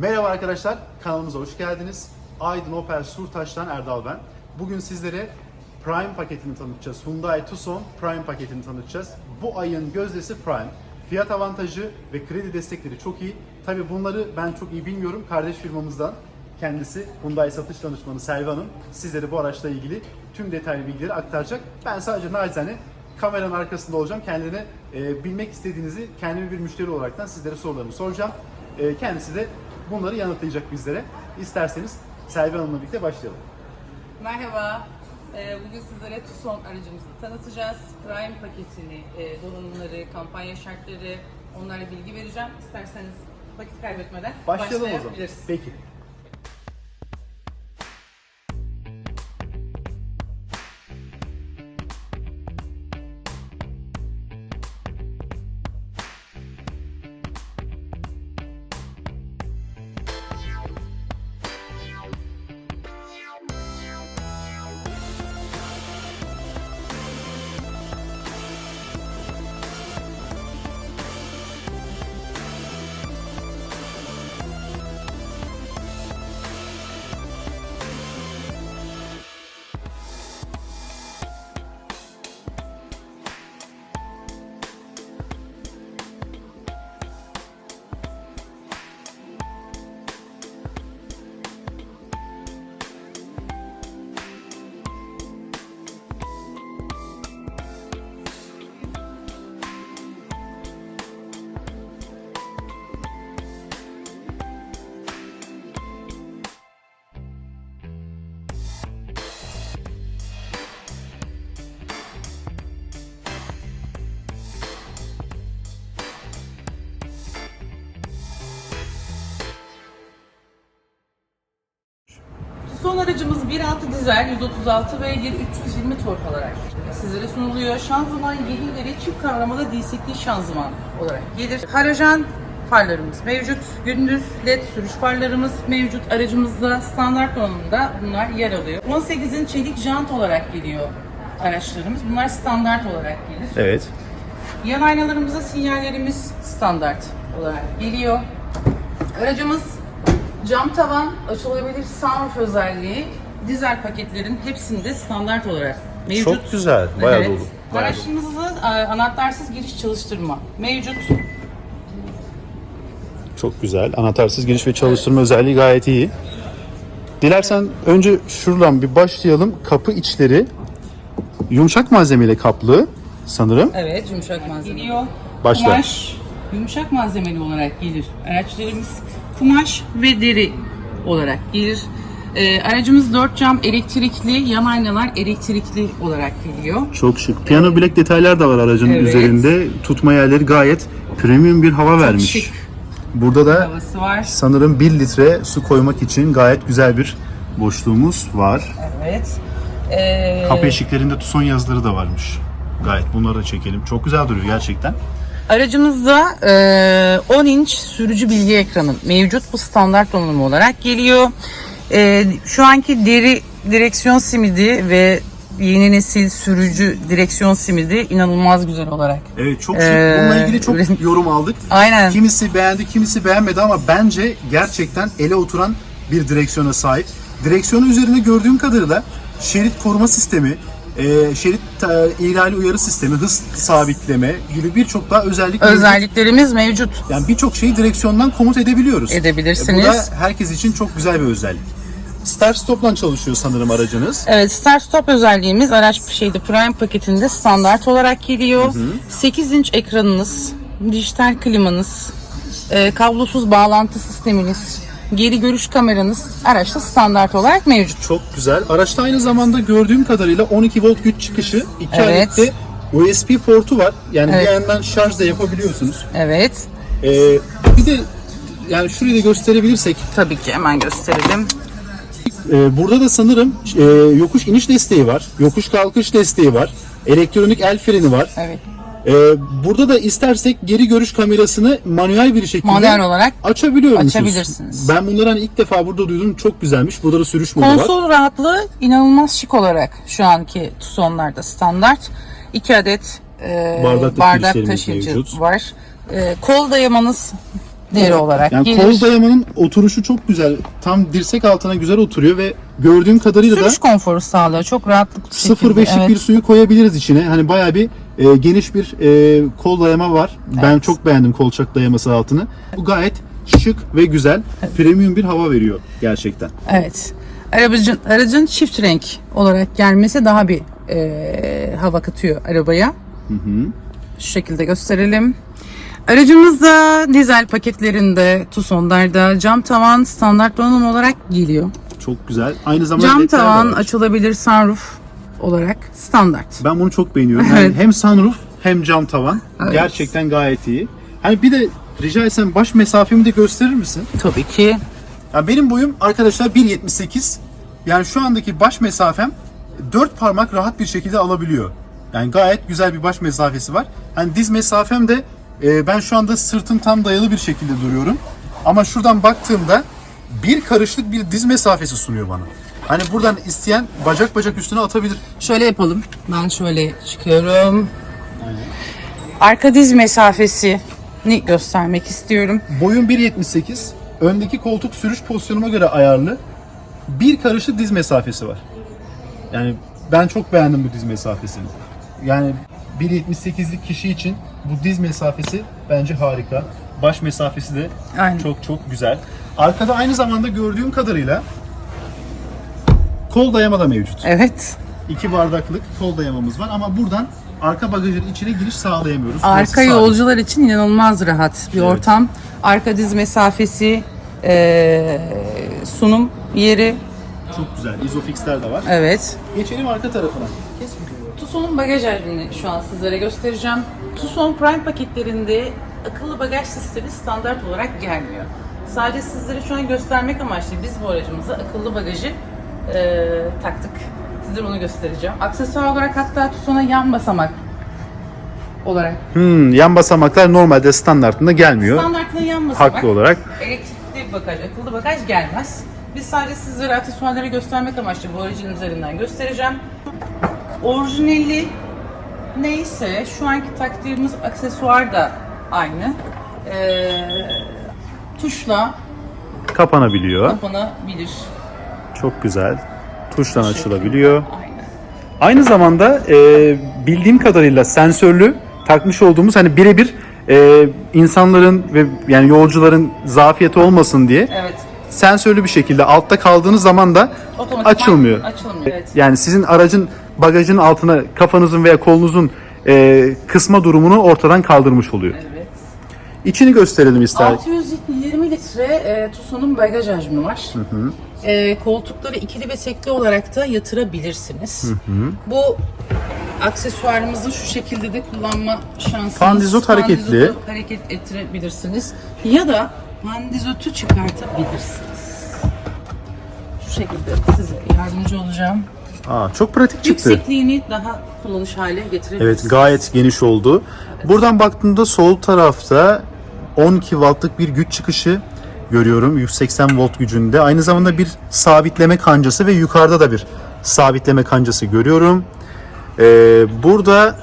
Merhaba arkadaşlar, kanalımıza hoş geldiniz. Aydın Opel Surtaş'tan Erdal ben. Bugün sizlere Prime paketini tanıtacağız. Hyundai Tucson Prime paketini tanıtacağız. Bu ayın gözdesi Prime. Fiyat avantajı ve kredi destekleri çok iyi. Tabi bunları ben çok iyi bilmiyorum. Kardeş firmamızdan kendisi Hyundai satış danışmanı Selvi Hanım sizlere bu araçla ilgili tüm detaylı bilgileri aktaracak. Ben sadece nacizane kameranın arkasında olacağım. Kendine e, bilmek istediğinizi kendimi bir müşteri olaraktan sizlere sorularımı soracağım. E, kendisi de bunları yanıtlayacak bizlere. İsterseniz Selvi Hanım'la birlikte başlayalım. Merhaba. Ee, Bugün sizlere Tucson aracımızı tanıtacağız. Prime paketini, e, donanımları, kampanya şartları, onlara bilgi vereceğim. İsterseniz vakit kaybetmeden Başlayalım o zaman. Peki. Aracımız 1.6 dizel 136 beygir 320 tork olarak sizlere sunuluyor. Şanzıman yenileri çift kavramalı DCT şanzıman olarak gelir. Halojen farlarımız mevcut. Gündüz led sürüş farlarımız mevcut. Aracımızda standart donanımda bunlar yer alıyor. 18'in çelik jant olarak geliyor araçlarımız. Bunlar standart olarak gelir. Evet. Yan aynalarımıza sinyallerimiz standart olarak geliyor. Aracımız cam tavan, açılabilir sunroof özelliği dizel paketlerin hepsinde standart olarak mevcut. Çok güzel, bayağı evet. dolu, bayağı Araçımızda e, anahtarsız giriş çalıştırma mevcut. Çok güzel. Anahtarsız giriş ve çalıştırma özelliği gayet iyi. Dilersen önce şuradan bir başlayalım. Kapı içleri yumuşak malzemeyle kaplı sanırım. Evet, yumuşak malzeme. Geliyor. Başla. Kumaş, yumuşak malzemeli olarak gelir. Araçlarımız kumaş ve deri olarak gelir. E, aracımız 4 cam elektrikli, yan aynalar elektrikli olarak geliyor. Çok şık. Piyano bilek detaylar da var aracın Evet. üzerinde. Tutma yerleri gayet premium bir hava vermiş. şık. Burada da Havası var. sanırım 1 litre su koymak için gayet güzel bir boşluğumuz var. Evet. Ee, Kapı eşiklerinde Tucson yazıları da varmış. Gayet bunları da çekelim. Çok güzel duruyor gerçekten. Aracımızda e, 10 inç sürücü bilgi ekranı mevcut. Bu standart donanım olarak geliyor. E, şu anki deri direksiyon simidi ve yeni nesil sürücü direksiyon simidi inanılmaz güzel olarak. Evet çok şık. Ee, Bununla ilgili çok yorum aldık. Aynen. Kimisi beğendi, kimisi beğenmedi ama bence gerçekten ele oturan bir direksiyona sahip. Direksiyonu üzerinde gördüğüm kadarıyla şerit koruma sistemi, e, şerit e, ihlali uyarı sistemi, hız sabitleme gibi birçok daha özellik. Özelliklerimiz mevcut. Yani birçok şeyi direksiyondan komut edebiliyoruz. Edebilirsiniz. E, Bu da herkes için çok güzel bir özellik. Start stop'la çalışıyor sanırım aracınız. Evet Start Stop özelliğimiz araç bir şeyde Prime paketinde standart olarak geliyor. 8 inç ekranınız, dijital klimanız, e, kablosuz bağlantı sisteminiz, geri görüş kameranız araçta standart olarak mevcut. Çok güzel. Araçta aynı zamanda gördüğüm kadarıyla 12 volt güç çıkışı, iki Evet. adet de USB portu var. Yani Evet. bir yandan şarj da yapabiliyorsunuz. Evet. Ee, bir de yani şurayı da gösterebilirsek Tabii ki hemen gösterelim. e, burada da sanırım e, yokuş iniş desteği var. Yokuş kalkış desteği var. Elektronik el freni var. Evet. E, burada da istersek geri görüş kamerasını manuel bir şekilde Manuel olarak açabiliyor musunuz? açabilirsiniz. Ben bunları hani ilk defa burada duydum. Çok güzelmiş. Burada da sürüş modu var. Konsol rahatlığı inanılmaz şık olarak şu anki Tucson'larda standart. 2 adet e, Bardak bardak taşıyıcılarımız taşıyıcı mevcut. var. E, kol dayamanız deri olarak Yani gelir. kol dayamanın oturuşu çok güzel. Tam dirsek altına güzel oturuyor ve gördüğüm kadarıyla da Sürüş konforu sağlıyor. Çok rahatlıkla 0.5'lik evet. bir suyu koyabiliriz içine. Hani bayağı bir e, geniş bir e, kol dayama var. Ben Evet. çok beğendim kolçak dayaması altını. Bu gayet şık ve güzel. Premium bir hava veriyor gerçekten. Evet. Arabacın, aracın çift renk olarak gelmesi daha bir e, hava katıyor arabaya. Şu şekilde gösterelim. Aracımızda dizel paketlerinde, Tucson'larda cam tavan standart donanım olarak geliyor. Çok güzel. Aynı zamanda Cam tavan açılabilir sunroof olarak standart. Ben bunu çok beğeniyorum. Yani hem sunroof hem cam tavan. Evet. Gerçekten gayet iyi. Hani bir de rica etsem baş mesafemi de gösterir misin? Tabii ki. Ya benim boyum arkadaşlar 1.78. Yani şu andaki baş mesafem 4 parmak rahat bir şekilde alabiliyor. Yani gayet güzel bir baş mesafesi var. Hani diz mesafem de e, ben şu anda sırtım tam dayalı bir şekilde duruyorum. Ama şuradan baktığımda bir karışlık bir diz mesafesi sunuyor bana. Hani buradan isteyen bacak bacak üstüne atabilir. Şöyle yapalım. Ben şöyle çıkıyorum. Arka diz mesafesini göstermek istiyorum. Boyum 1.78. Öndeki koltuk sürüş pozisyonuma göre ayarlı. Bir karışık diz mesafesi var. Yani ben çok beğendim bu diz mesafesini. Yani 1.78'lik kişi için bu diz mesafesi bence harika. Baş mesafesi de Aynen. çok çok güzel. Arkada aynı zamanda gördüğüm kadarıyla kol dayama da mevcut. Evet. İki bardaklık kol dayamamız var ama buradan arka bagajın içine giriş sağlayamıyoruz. Burası Arka sabit. yolcular için inanılmaz rahat bir Evet. ortam. Arka diz mesafesi, eee, sunum yeri. Çok güzel. Isofix'ler de var. Evet. Geçelim arka tarafına. Tucson'un bagaj hacmini şu an sizlere göstereceğim. Tucson Prime paketlerinde akıllı bagaj sistemi standart olarak gelmiyor. Sadece sizlere şu an göstermek amaçlı biz bu aracımıza akıllı bagajı eee, taktık. Sizlere onu göstereceğim. Aksesuar olarak hatta Tucson'a yan basamak olarak. Hmm, yan basamaklar normalde standartında gelmiyor. Standartına yan basamak. Haklı olarak. Elektrikli bagaj, akıllı bagaj gelmez. Biz sadece sizlere aksesuarları göstermek amaçlı bu aracın üzerinden göstereceğim. Orijinali neyse şu anki taktığımız aksesuar da aynı. Ee, tuşla Kapanabiliyor. kapanabilir. Çok güzel. Tuştan açılabiliyor. Aynen. Aynı zamanda e, bildiğim kadarıyla sensörlü takmış olduğumuz hani birebir e, insanların ve yani yolcuların zafiyeti olmasın diye Evet. sensörlü bir şekilde altta kaldığınız zaman da Otomatikman açılmıyor. Açılmıyor. Evet. Yani sizin aracın bagajın altına kafanızın veya kolunuzun e, kısma durumunu ortadan kaldırmış oluyor. Evet. İçini gösterelim ister. 620 litre e, Tucson'un bagaj hacmi var. E, koltukları ikili ve tekli olarak da yatırabilirsiniz. Bu aksesuarımızı şu şekilde de kullanma şansınız. Pandizot hareketli. Hareket ettirebilirsiniz. Ya da pandizotu çıkartabilirsiniz. Şu şekilde size yardımcı olacağım. Aa, çok pratik çıktı. Yüksekliğini daha kullanış hale getirebilirsiniz. Evet gayet geniş oldu. Buradan baktığımda sol tarafta 12 wattlık bir güç çıkışı görüyorum. 180 volt gücünde. Aynı zamanda bir sabitleme kancası ve yukarıda da bir sabitleme kancası görüyorum. Ee, burada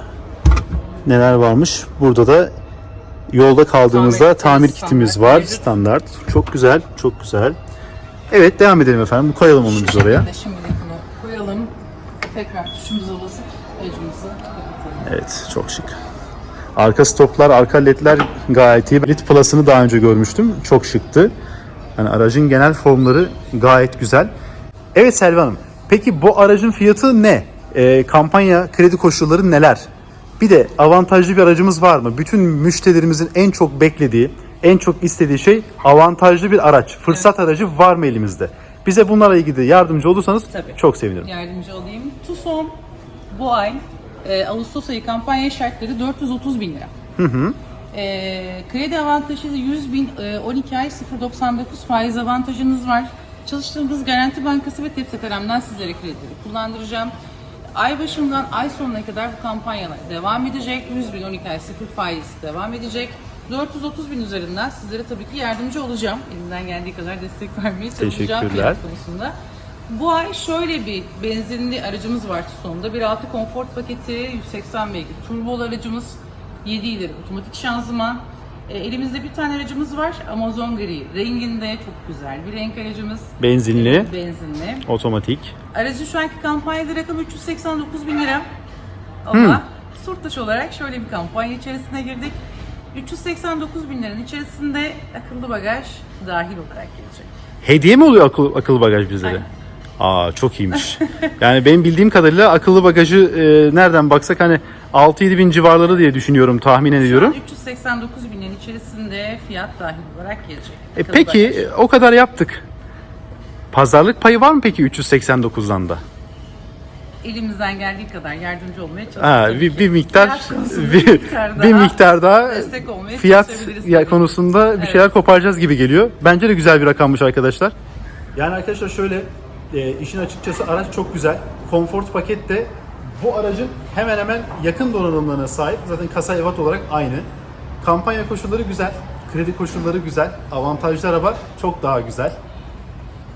neler varmış? Burada da yolda kaldığımızda Tamir tamir kitimiz standart var. Standart. Çok güzel, çok güzel. Evet devam edelim efendim. Koyalım onu biz oraya. Şimdi. Tekrar tuşumuza basıp aracımızı kapatalım. Evet çok şık. Arka stoplar, arka ledler gayet iyi. Led Plus'ını daha önce görmüştüm. Çok şıktı. Yani aracın genel formları gayet güzel. Evet Selvi Hanım. Peki bu aracın fiyatı ne? Ee, kampanya kredi koşulları neler? Bir de avantajlı bir aracımız var mı? Bütün müşterilerimizin en çok beklediği, en çok istediği şey avantajlı bir araç. Fırsat aracı var mı elimizde? Bize bunlarla ilgili yardımcı olursanız Tabii. çok sevinirim. yardımcı olayım. Tucson bu ay e, Ağustos ayı kampanya şartları 430 bin lira. E, kredi avantajı da 100 bin, e, 12 ay 0.99 faiz avantajınız var. Çalıştığımız Garanti Bankası ve Tepsetelem'den sizlere kredileri kullandıracağım. Ay başından ay sonuna kadar bu kampanyalar devam edecek. 100 bin 12 ay 0 faiz devam edecek. 430 bin üzerinden sizlere tabii ki yardımcı olacağım. Elimden geldiği kadar destek vermeye çalışacağım fiyat konusunda. Bu ay şöyle bir benzinli aracımız var sonunda. 1.6 Comfort paketi, 180 beygir turbolu aracımız, 7 ileri otomatik şanzıman, E, elimizde bir tane aracımız var. Amazon Gri. Renginde çok güzel bir renk aracımız. Benzinli, Benzinli. otomatik. Aracın şu anki kampanyada rakam 389 bin lira. Ama Surtaş olarak şöyle bir kampanya içerisine girdik. 389 bin liranın içerisinde akıllı bagaj dahil olarak gelecek. Hediye mi oluyor akıl, akıllı bagaj bizlere? Aynen. Aa çok iyiymiş. yani benim bildiğim kadarıyla akıllı bagajı e, nereden baksak hani 6-7 bin civarları diye düşünüyorum, tahmin ediyorum. Şu an 389 bin liranın içerisinde fiyat dahil olarak gelecek. E, peki bagaj. o kadar yaptık. Pazarlık payı var mı peki 389'dan da? Elimizden geldiği kadar yardımcı olmaya çalışıyoruz. Ha, tabii bir, bir miktar konusunda bir, miktar bir daha miktar daha destek olmaya fiyat çalışabiliriz ya tabii. konusunda bir Evet. şeyler koparacağız gibi geliyor. Bence de güzel bir rakammış arkadaşlar. Yani arkadaşlar şöyle e, işin açıkçası araç çok güzel. Comfort paket de bu aracın hemen hemen yakın donanımlarına sahip. Zaten kasa evat olarak aynı. Kampanya koşulları güzel. Kredi koşulları güzel. Avantajlı araba çok daha güzel.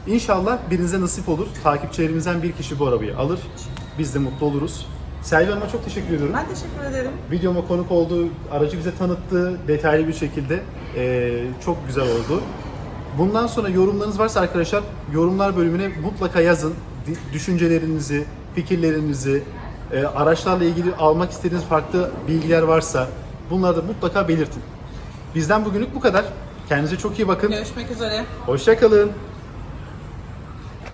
İnşallah birinize nasip olur. Takipçilerimizden bir kişi bu arabayı alır. Biz de mutlu oluruz. Selvi Hanım'a çok teşekkür ediyorum. Ben teşekkür ederim. Videoma konuk oldu, aracı bize tanıttı detaylı bir şekilde. Ee, çok güzel oldu. Bundan sonra yorumlarınız varsa arkadaşlar yorumlar bölümüne mutlaka yazın. Düşüncelerinizi, fikirlerinizi, e, araçlarla ilgili almak istediğiniz farklı bilgiler varsa bunları da mutlaka belirtin. Bizden bugünlük bu kadar. Kendinize çok iyi bakın. Görüşmek üzere. Hoşçakalın.